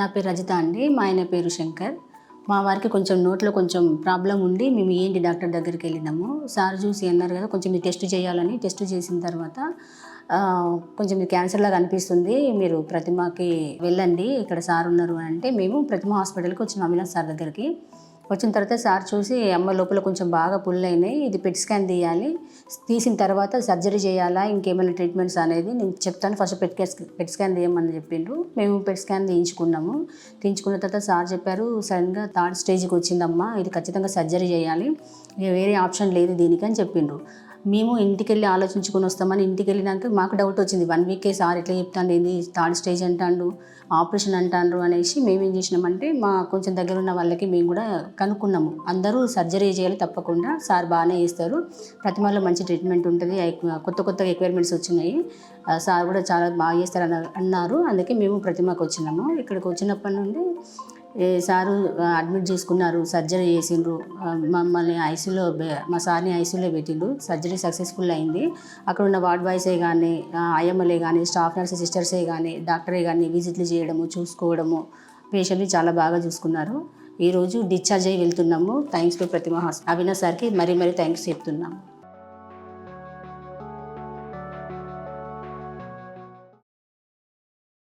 నా పేరు రజిత అండి. మా ఆయన పేరు శంకర్. మా వారికి కొంచెం నోట్లో కొంచెం ప్రాబ్లం ఉండి మేము ఏంటి డాక్టర్ దగ్గరికి వెళ్ళినాము. సార్ చూసి అన్నారు కదా కొంచెం మీరు టెస్ట్ చేయాలని. టెస్ట్ చేసిన తర్వాత కొంచెం మీకు క్యాన్సర్లాగా అనిపిస్తుంది మీరు ప్రతిమకి వెళ్ళండి. ఇక్కడ సార్ ఉన్నారు అని అంటే మేము ప్రతిమ హాస్పిటల్కి వచ్చిన అవినాష్ సార్ దగ్గరికి. వచ్చిన తర్వాత సార్ చూసి అమ్మ లోపల కొంచెం బాగా పుల్ అయినాయి ఇది పెట్ స్కాన్ తీయాలి. తీసిన తర్వాత సర్జరీ చేయాలా? ఇంకేమైనా ట్రీట్మెంట్స్ అనేది నేను చెప్తాను. ఫస్ట్ పెట్ పెట్ స్కాన్ తీయమని చెప్పిండ్రు. మేము పెట్ స్కాన్ తీయించుకున్నాము. తీయించుకున్న తర్వాత సార్ చెప్పారు సడన్గా థర్డ్ స్టేజ్కి వచ్చిందమ్మా ఇది ఖచ్చితంగా సర్జరీ చేయాలి. వేరే ఆప్షన్ లేదు దీనికి అని చెప్పిండ్రు. మేము ఇంటికి వెళ్ళి ఆలోచించుకొని వస్తామని ఇంటికి వెళ్ళినాక మాకు డౌట్ వచ్చింది. వన్ వీకే సార్ ఎట్లా చెప్తాను ఏంది థర్డ్ స్టేజ్ అంటాడు ఆపరేషన్ అంటాండ్రు అనేసి మేము ఏం చేసినామంటే మా కొంచెం దగ్గర ఉన్న వాళ్ళకి మేము కూడా కనుక్కున్నాము. అందరూ సర్జరీ చేయాలి తప్పకుండా సార్ బాగానే చేస్తారు. ప్రతిమలో మంచి ట్రీట్మెంట్ ఉంటుంది కొత్త కొత్త ఎక్వైర్మెంట్స్ వచ్చినాయి. సార్ కూడా చాలా బాగా చేస్తారు అన్న- అన్నారు. అందుకే మేము ప్రతిమకు వచ్చినాము. ఇక్కడికి వచ్చినప్పటి నుండి సారు అడ్మిట్ చేసుకున్నారు సర్జరీ చేసిండ్రు. మమ్మల్ని ఐసీలో మా సార్ని ఐసీలో పెట్టిండ్రు. సర్జరీ సక్సెస్ఫుల్ అయింది. అక్కడ ఉన్న వార్డ్ బాయ్సే కానీ ఐఎంఎల్ఏ కానీ స్టాఫ్ నర్స్ సిస్టర్సే కానీ డాక్టరే కానీ విజిట్లు చేయడము చూసుకోవడము పేషెంట్ని చాలా బాగా చూసుకున్నారు. ఈరోజు డిశ్చార్జ్ అయ్యి వెళ్తున్నాము. Thanks to Pratima hospital Avinash సార్కి మరీ మరీ థ్యాంక్స్ చెప్తున్నాము.